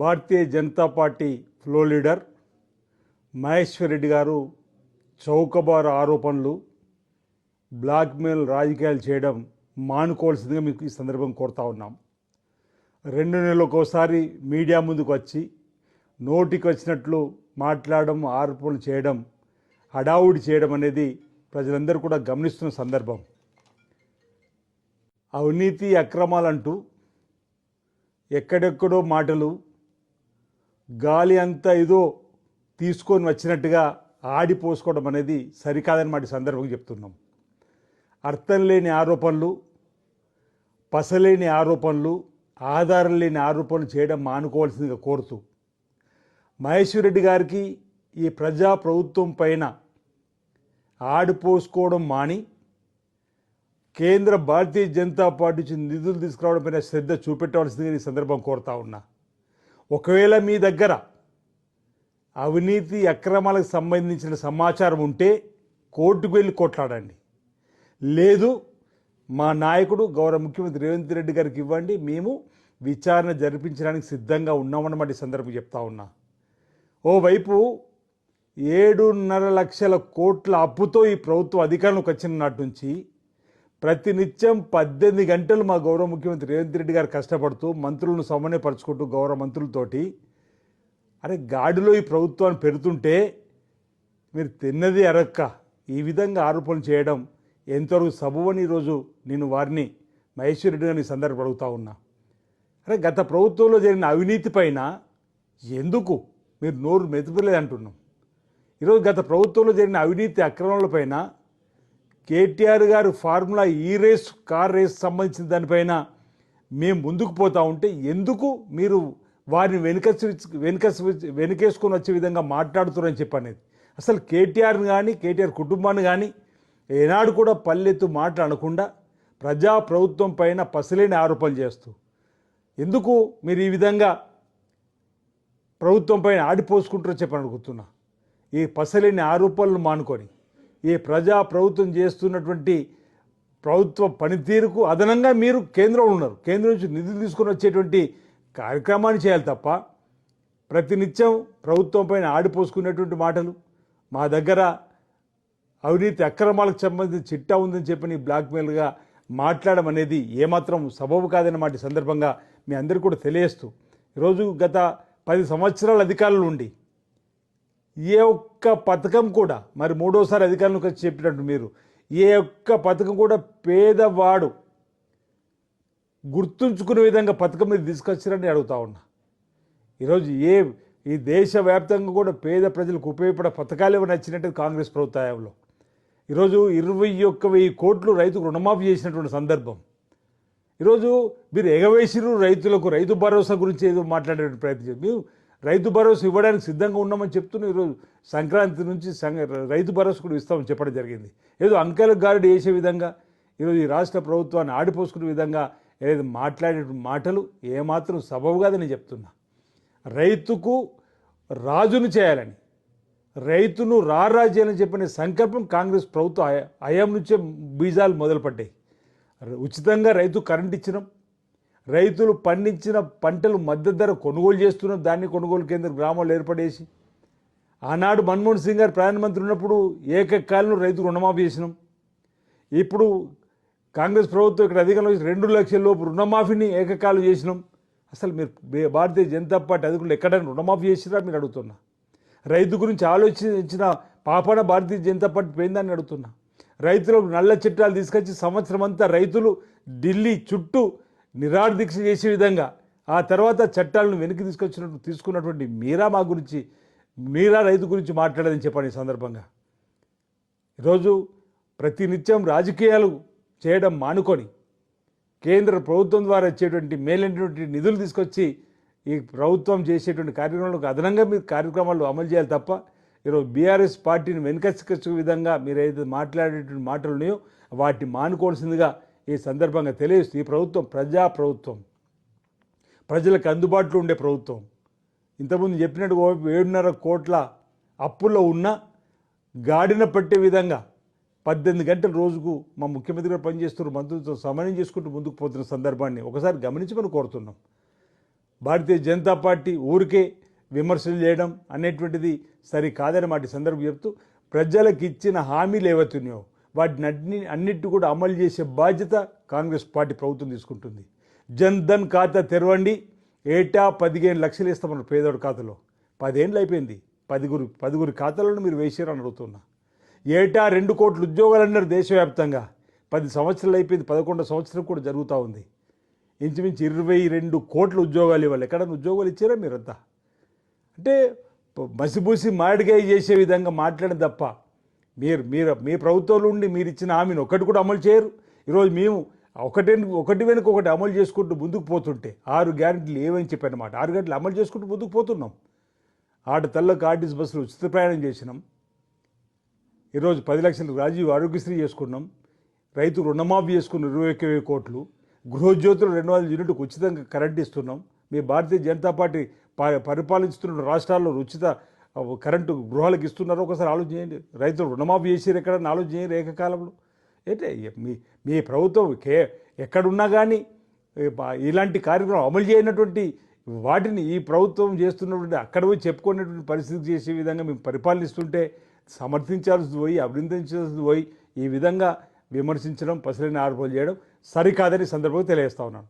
Bharatiya Janata party floor leader Maheshwar Reddy గారు చౌకబారు ఆరోపణలు బ్లాక్మెయిల్ రాజకీయాలు చేయడం మానుకోవాల్సిందిగా మీకు ఈ సందర్భం కోరుతా ఉన్నాం. రెండు నెలలకు ఒకసారి మీడియా ముందుకు వచ్చి నోటికి వచ్చినట్లు మాట్లాడడం ఆరోపణలు చేయడం హడావుడి చేయడం అనేది ప్రజలందరూ కూడా గమనిస్తున్న సందర్భం. అవినీతి అక్రమాలంటూ ఎక్కడెక్కడో మాటలు గాలి అంతా ఏదో తీసుకొని వచ్చినట్టుగా ఆడిపోసుకోవడం అనేది సరికాదని మాట సందర్భంగా చెప్తున్నాం. అర్థం లేని ఆరోపణలు పసలేని ఆరోపణలు ఆధారం లేని ఆరోపణలు చేయడం మానుకోవాల్సిందిగా కోరుతూ మహేశ్వర్ రెడ్డి గారికి ఈ ప్రజా ప్రభుత్వం పైన ఆడిపోసుకోవడం మాని కేంద్ర భారతీయ జనతా పార్టీ నుంచి నిధులు తీసుకురావడం పైన శ్రద్ధ చూపెట్టవలసిందిగా ఈ సందర్భం కోరుతా ఉన్నా. ఒకవేళ మీ దగ్గర అవినీతి అక్రమాలకు సంబంధించిన సమాచారం ఉంటే కోర్టుకు వెళ్ళి కొట్లాడండి. లేదు మా నాయకుడు గౌరవ ముఖ్యమంత్రి రేవంత్ రెడ్డి గారికి ఇవ్వండి మేము విచారణ జరిపించడానికి సిద్ధంగా ఉన్నామన్నమాట ఈ సందర్భం చెప్తా ఉన్నా. ఓవైపు ఏడున్నర లక్షల కోట్ల అప్పుతో ఈ ప్రభుత్వం అధికారంలోకి వచ్చిన నాటి నుంచి ప్రతినిత్యం పద్దెనిమిది గంటలు మా గౌరవ ముఖ్యమంత్రి రేవంత్ రెడ్డి గారు కష్టపడుతూ మంత్రులను సమన్వయపరుచుకుంటూ గౌరవ మంత్రులతోటి అరే గాడిలో ఈ ప్రభుత్వాన్ని పెడుతుంటే మీరు తిన్నది అరక్క ఈ విధంగా ఆరోపణలు చేయడం ఎంతవరకు సబువని ఈరోజు నేను వారిని మహేశ్వర్ రెడ్డి గారిని సందర్భ అడుగుతా ఉన్నా. అరే గత ప్రభుత్వంలో జరిగిన అవినీతి పైన ఎందుకు మీరు నోరు మెదుపులేదు అంటున్నాం ఈరోజు గత ప్రభుత్వంలో జరిగిన అవినీతి అక్రమాలపైన కేటీఆర్ గారు ఫార్ములా ఈ రేస్ కార్ రేస్ సంబంధించిన దానిపైన మేము ముందుకు పోతా ఉంటే ఎందుకు మీరు వారిని వెనుక వెనుక వెనుకేసుకొని వచ్చే విధంగా మాట్లాడుతున్నారని చెప్పనేది. అసలు కేటీఆర్ని కానీ కేటీఆర్ కుటుంబాన్ని కానీ ఏనాడు కూడా పల్లెత్తు మాట్లాడకుండా ప్రజా ప్రభుత్వం పైన పసిలేని ఆరోపణలు చేస్తూ ఎందుకు మీరు ఈ విధంగా ప్రభుత్వం పైన ఆడిపోసుకుంటారో చెప్పని అడుగుతున్నా. ఈ పసలేని ఆరోపణలు మానుకొని ఈ ప్రజా ప్రభుత్వం చేస్తున్నటువంటి ప్రభుత్వ పనితీరుకు అదనంగా మీరు కేంద్రంలో ఉన్నారు. కేంద్రం నుంచి నిధులు తీసుకొని వచ్చేటువంటి కార్యక్రమాన్ని చేయాలి తప్ప ప్రతినిత్యం ప్రభుత్వం పైన ఆడిపోసుకునేటువంటి మాటలు మా దగ్గర అవినీతి అక్రమాలకు సంబంధించి చిట్టా ఉందని చెప్పి నీ బ్లాక్మెయిల్గా మాట్లాడడం అనేది ఏమాత్రం సబబు కాదన్నమాట ఈ సందర్భంగా మీ అందరికీ కూడా తెలియస్తూ ఈరోజు గత పది సంవత్సరాల అధికారులు ఉండి ఏ ఒక్క పథకం కూడా మరి మూడోసారి అధికారంలోకి వచ్చి చెప్పినట్టు మీరు ఏ ఒక్క పథకం కూడా పేదవాడు గుర్తుంచుకునే విధంగా పథకం మీరు తీసుకొచ్చారని అడుగుతా ఉన్నా. ఈరోజు ఏ ఈ దేశవ్యాప్తంగా కూడా పేద ప్రజలకు ఉపయోగపడే పథకాలు ఏమైనా నచ్చినట్టు కాంగ్రెస్ ప్రభుత్వంలో ఈరోజు ఇరవై ఒక్క వెయ్యి కోట్లు రైతుకు రుణమాఫీ చేసినటువంటి సందర్భం. ఈరోజు మీరు ఎగవేసిరు రైతులకు రైతు భరోసా గురించి ఏదో మాట్లాడే ప్రయత్నం మీరు రైతు భరోసా ఇవ్వడానికి సిద్ధంగా ఉన్నామని చెప్తున్న ఈరోజు సంక్రాంతి నుంచి సంగ రైతు భరోసా కూడా ఇస్తామని చెప్పడం జరిగింది. ఏదో అంకెల గారుడు వేసే విధంగా ఈరోజు ఈ రాష్ట్ర ప్రభుత్వాన్ని ఆడిపోసుకునే విధంగా ఏదైతే మాట్లాడే మాటలు ఏమాత్రం సబబు కాదని చెప్తున్నా. రైతుకు రాజును చేయాలని రైతును రారాజ్యాలని చెప్పిన సంకల్పం కాంగ్రెస్ ప్రభుత్వ హయా- హయాం నుంచే బీజాలు మొదలుపడ్డాయి. ఉచితంగా రైతు కరెంట్ ఇచ్చినాం రైతులు పండించిన పంటలు మద్దతు ధర కొనుగోలు చేస్తున్న దాన్ని కొనుగోలు కేంద్ర గ్రామాలు ఏర్పడేసి ఆనాడు మన్మోహన్ సింగ్ గారు ప్రధానమంత్రి ఉన్నప్పుడు ఏకకాలంలో రైతు రుణమాఫీ చేసినాం. ఇప్పుడు కాంగ్రెస్ ప్రభుత్వం ఇక్కడ అధికంలో రెండు లక్షల లోపు రుణమాఫీని ఏకకాలం చేసినాం. అసలు మీరు భారతీయ జనతా పార్టీ అధికారులు ఎక్కడైనా రుణమాఫీ చేసినా మీరు అడుగుతున్నా. రైతు గురించి ఆలోచించిన పాపన భారతీయ జనతా పార్టీ పోయిందని అడుగుతున్నా. రైతులకు నల్ల చట్టాలు తీసుకొచ్చి సంవత్సరం అంతా రైతులు ఢిల్లీ చుట్టూ నిరాడదీక్ష చేసే విధంగా ఆ తర్వాత చట్టాలను వెనక్కి తీసుకొచ్చినట్టు తీసుకున్నటువంటి మీరా మా గురించి మీరా రైతు గురించి మాట్లాడదని చెప్పండి ఈ సందర్భంగా. ఈరోజు ప్రతినిత్యం రాజకీయాలు చేయడం మానుకొని కేంద్ర ప్రభుత్వం ద్వారా వచ్చేటువంటి మేలైనటువంటి నిధులు తీసుకొచ్చి ఈ ప్రభుత్వం చేసేటువంటి కార్యక్రమాలకు అదనంగా మీరు కార్యక్రమాలు అమలు చేయాలి తప్ప ఈరోజు బీఆర్ఎస్ పార్టీని వెనుకచ్చుకొచ్చే విధంగా మీరు ఏదైతే మాట్లాడేటువంటి మాటలు ఉన్నాయో వాటిని మానుకోవాల్సిందిగా ఈ సందర్భంగా తెలియజేస్తూ ఈ ప్రభుత్వం ప్రజా ప్రభుత్వం ప్రజలకు అందుబాటులో ఉండే ప్రభుత్వం. ఇంతకుముందు చెప్పినట్టు ఓ ఏడున్నర కోట్ల అప్పుల్లో ఉన్న గాడిన పట్టే విధంగా పద్దెనిమిది గంటల రోజుకు మా ముఖ్యమంత్రి గారు పనిచేస్తున్న మంత్రులతో సమన్వయం చేసుకుంటూ ముందుకు పోతున్న సందర్భాన్ని ఒకసారి గమనించమని కోరుతున్నాం. భారతీయ జనతా పార్టీ ఊరికే విమర్శలు చేయడం అనేటువంటిది సరి కాదని సందర్భం చెప్తూ ప్రజలకు ఇచ్చిన హామీలు ఏవైతున్నాయో వాటిని అన్ని అన్నిటి కూడా అమలు చేసే బాధ్యత కాంగ్రెస్ పార్టీ ప్రభుత్వం తీసుకుంటుంది. జన్ ధన్ ఖాతా తెరవండి. ఏటా పదిహేను లక్షలు ఇస్తామన్నారు పేదోడి ఖాతాలో. పదేళ్ళు అయిపోయింది. పదిగురు పదిగురు ఖాతాలను మీరు వేసారని అడుగుతున్నా. ఏటా రెండు కోట్ల ఉద్యోగాలు అన్నారు దేశవ్యాప్తంగా. పది సంవత్సరాలు అయిపోయింది. పదకొండు సంవత్సరం కూడా జరుగుతూ ఉంది. ఇంచుమించు ఇరవై రెండు కోట్ల ఉద్యోగాలు ఇవ్వాలి. ఎక్కడన్నా ఉద్యోగాలు ఇచ్చారా మీరంతా? అంటే మసిబూసి మసిపూసి మాడికాయ చేసే విధంగా మాట్లాడడం తప్ప మీరు మీరు మీ ప్రభుత్వంలో ఉండి మీరు ఇచ్చిన హామీని ఒకటి కూడా అమలు చేయరు. ఈరోజు మేము ఒకటి ఒకటి వెనుక ఒకటి అమలు చేసుకుంటూ ముందుకు పోతుంటే ఆరు గ్యారెంటీలు ఏమని చెప్పానమాట ఆరు గంటలు అమలు చేసుకుంటూ ముందుకు పోతున్నాం. ఆట తల్లకు ఆర్టీసీ బస్సులు ఉచిత ప్రయాణం చేసినాం. ఈరోజు పది లక్షలు రాజీవ్ ఆరోగ్యశ్రీ చేసుకున్నాం. రైతు రుణమాఫీ చేసుకున్న ఇరవై ఒక్క వెయ్యి కోట్లు. గృహజ్యోతులు రెండు వందల యూనిట్కు ఉచితంగా కరెంట్ ఇస్తున్నాం. మీ భారతీయ జనతా పార్టీ ప- పరిపాలిస్తున్న రాష్ట్రాల్లో ఉచిత కరెంటు గృహాలకు ఇస్తున్నారు ఒకసారి ఆలోచన చేయండి రైతులు రుణమాఫీ చేసారు ఎక్కడన్నా ఆలోచన చేయండి ఏకకాలంలో. ఏంటే? మీ మీ ప్రభుత్వం కే ఎక్కడున్నా కానీ ఇలాంటి కార్యక్రమం అమలు చేయనటువంటి వాటిని ఈ ప్రభుత్వం చేస్తున్నటువంటి అక్కడ పోయి చెప్పుకునేటువంటి పరిస్థితి చేసే విధంగా మేము పరిపాలనిస్తుంటే సమర్థించాల్సింది పోయి అభినందించాల్సింది పోయి ఈ విధంగా విమర్శించడం పసరైన ఆరోపణలు చేయడం సరికాదని సందర్భంగా తెలియజేస్తా ఉన్నాను.